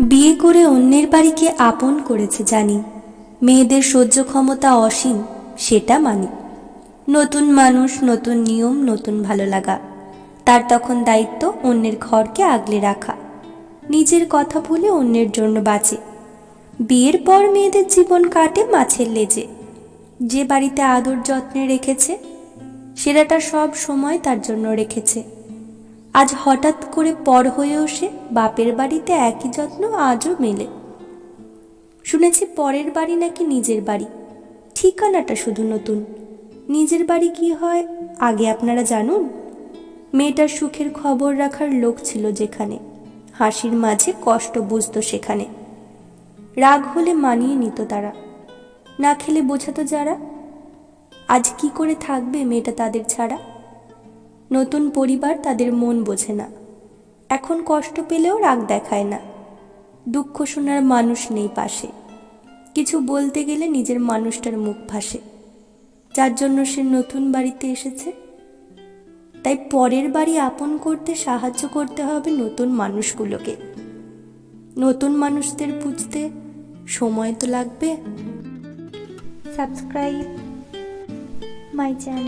বিয়ে করে অন্যের বাড়িকে আপন করেছে জানি। মেয়েদের সহ্য ক্ষমতা অসীম, সেটা মানি। নতুন মানুষ, নতুন নিয়ম, নতুন ভালো লাগা। তার তখন দায়িত্ব অন্যের ঘরকে আগলে রাখা। নিজের কথা ভুলে অন্যের জন্য বাঁচে। বিয়ের পর মেয়েদের জীবন কাটে মাছের লেজে। যে বাড়িতে আদর যত্নে রেখেছে, সেরাটা সব সময় তার জন্য রেখেছে। আজ হঠাৎ করে পর হয়েও সে বাপের বাড়িতে একই যত্ন আজও মেলে। শুনেছি পরের বাড়ি নাকি নিজের বাড়ি। ঠিকানাটা শুধু নতুন। নিজের বাড়ি কি হয়, আগে আপনারা জানুন। মেয়েটার সুখের খবর রাখার লোক ছিল যেখানে। হাসির মাঝে কষ্ট বুঝতো সেখানে। রাগ হলে মানিয়ে নিত তারা। না খেলে বোঝাতো যারা। আজ কি করে থাকবে মেয়েটা তাদের ছাড়া? নতুন পরিবার তাদের মন বোঝে না। এখন কষ্ট পেলেও রাগ দেখায় না। দুঃখ শোনার মানুষ নেই পাশে। কিছু বলতে গেলে নিজের মানুষটার মুখ ভাসে। যার জন্য সে নতুন বাড়িতে এসেছে। তাই পরের বাড়ি আপন করতে সাহায্য করতে হবে নতুন মানুষগুলোকে। নতুন মানুষদের বুঝতে সময় তো লাগবে। Subscribe my channel.